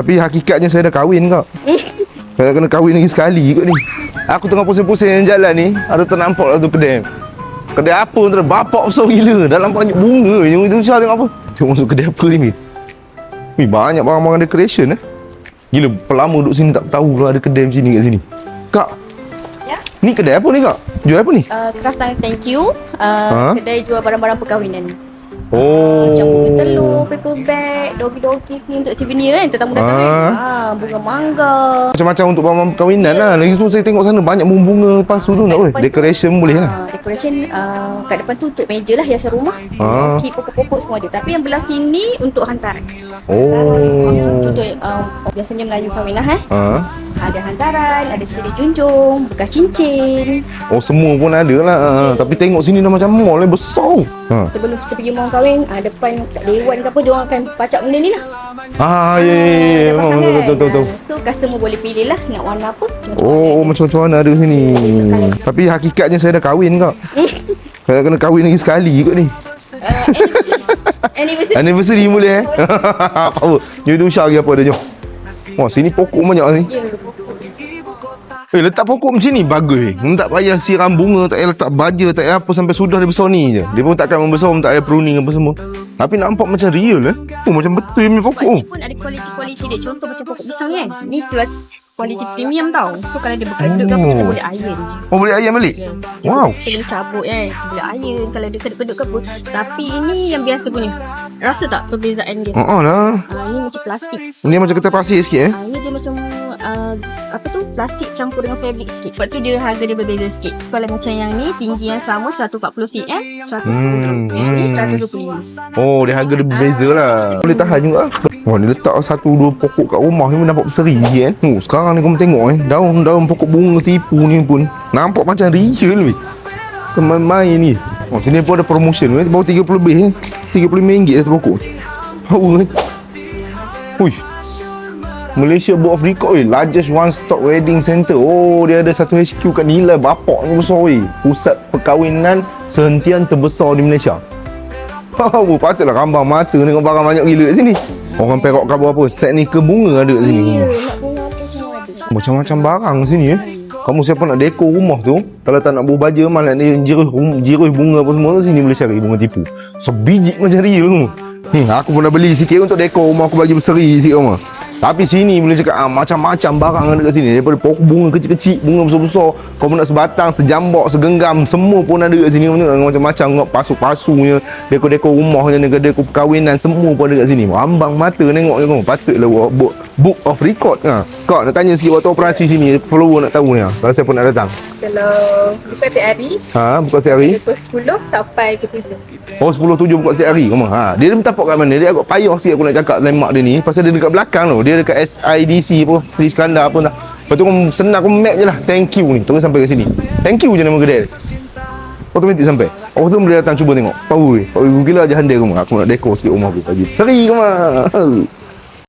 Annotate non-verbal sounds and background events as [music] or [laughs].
Tapi hakikatnya saya dah kahwin kak. [laughs] Saya kena kahwin lagi sekali kot ni. Aku tengah pusing-pusing jalan ni, ada ternampak lah tu kedai. Kedai apa tu? Bapak besar gila. Dalam banyak bunga. Yang itu Syah tengok apa? Tengok masuk kedai apa ni? Wih, banyak barang-barang decoration eh. Gila, pelama duduk sini tak tahu kalau ada kedai macam ni kat sini. Kak, Ya. ni kedai apa ni kak? Jual apa ni? Uh, Kraftang thank you. Ha? Uh, Kedai jual barang-barang perkahwinan. Oh. Paper bag, dogi-dogi ni untuk souvenir kan. Tetamu datang Ah. kan. Ha, bunga mangga. Macam-macam untuk barang perkahwinan lah. Lagi tu saya tengok sana banyak bunga palsu tu nak boleh. Decoration boleh lah. Ah, decoration uh, kat depan tu untuk meja lah hiasan rumah. Ah. Okey, pokok-pokok semua ada. Tapi yang belah sini untuk hantaran. Oh. Contoh uh, biasanya Melayu kahwin lah eh. Ha. Ada hantaran, ada siri junjung, bekas cincin. Oh semua pun ada lah. Ha. Tapi tengok sini dah macam mall eh besar. Ha. Sebelum kita pergi mau kahwin, ah, depan kat dewan ke apa, dia orang akan pacak benda ni lah. Ah ya ya ya. Lepas Memang kan? betul betul betul. Ah, So customer boleh pilih lah nak warna apa. Macam-macam Oh, warna. macam-macam mana ada sini. Tapi hakikatnya saya dah kahwin kak. [laughs] Saya kena kahwin lagi sekali kot ni. Ah, [laughs] anniversary. anniversary. Boleh eh. [laughs] Apa? Jom tu Syah lagi apa ada jom. Wah, sini pokok banyak ni. Ya, pokok. Eh, letak pokok macam ni bagus eh. Tak payah siram bunga, tak payah letak baja, tak payah apa sampai sudah dia besar ni je. Dia pun takkan membesar, tak payah pruning apa semua. Tapi nampak macam real eh. Oh, macam betul punya Sebab pokok. ni pun ada kualiti-kualiti dia. Contoh macam pokok pisang kan. Ni pula kualiti premium tau. So kalau dia berkedut ke apa, kita Oh. boleh iron. Oh, boleh ayam balik? Ya. Dia Wow. Kita kena cabut kan. Kita boleh iron kalau dia kedut-kedut ke apa. Tapi ini yang biasa punya. Rasa tak perbezaan dia? Oh, oh lah. Ah, ni macam plastik. Ni macam kertas pasir sikit eh. Ah, ni dia macam uh, apa tu plastik campur dengan fabric sikit. Sebab tu dia harga dia berbeza sikit. So, kalau macam yang ni tinggi yang sama 140 cm, 120 Hmm, Yang ni hmm. 125. Oh, dia harga dia berbeza lah. Boleh tahan juga. Wah, dia letak satu dua pokok kat rumah ni pun nampak berseri je kan. Oh, sekarang ni kau tengok eh. Daun-daun pokok bunga tipu ni pun nampak macam real weh. Kemain-main ni. Oh, sini pun ada promotion weh. Baru 30 lebih eh. RM35 satu pokok. Power eh. Ui. Malaysia Board of Record weh. Largest one stop wedding center. Oh, dia ada satu HQ kat Nilai. Bapak ni besar weh. Pusat perkahwinan sehentian terbesar di Malaysia. [laughs] Oh, patutlah rambang mata tengok barang banyak gila kat sini. Orang Perak khabar apa? Set ni ke bunga ada kat sini. Ya, nak bunga apa semua ada. Macam-macam barang sini eh. Kamu siapa nak dekor rumah tu, kalau tak nak buah baja malah ni jiruh jiruh bunga apa semua tu sini boleh cari bunga tipu. Sebiji macam real tu. Hmm, aku pun dah beli sikit untuk dekor rumah aku bagi berseri sikit rumah. Tapi sini boleh cakap ah, macam-macam barang ada kat sini. Daripada pokok bunga kecil-kecil, bunga besar-besar. Kau nak sebatang, sejambak, segenggam. Semua pun ada kat sini. Macam-macam tengok pasu-pasunya. Dekor-dekor rumah je, dekor perkahwinan. Semua pun ada kat sini. Ambang mata tengok je kau. Patutlah buat book, of record. Ha. Kau nak tanya sikit waktu operasi sini. Follower nak tahu ni. Ha. Kalau siapa nak datang. Kalau buka setiap hari, Ha, buka setiap hari. pukul 10 sampai ke 7. Oh 10 7 buka setiap hari kau mah. Ha, dia minta kat mana? Dia agak payah sikit aku nak cakap landmark dia ni pasal dia dekat belakang tu. Dia dekat SIDC apa, Sri Iskandar apa dah. Lepas tu kau senang kau map je lah. Thank you ni. Terus sampai ke sini. Thank you je nama kedai. dia. Automatik sampai. Orang semua boleh datang cuba tengok. Power. Power gila je handai rumah. Aku nak dekor sikit rumah aku lagi. Seri kau [laughs] mah.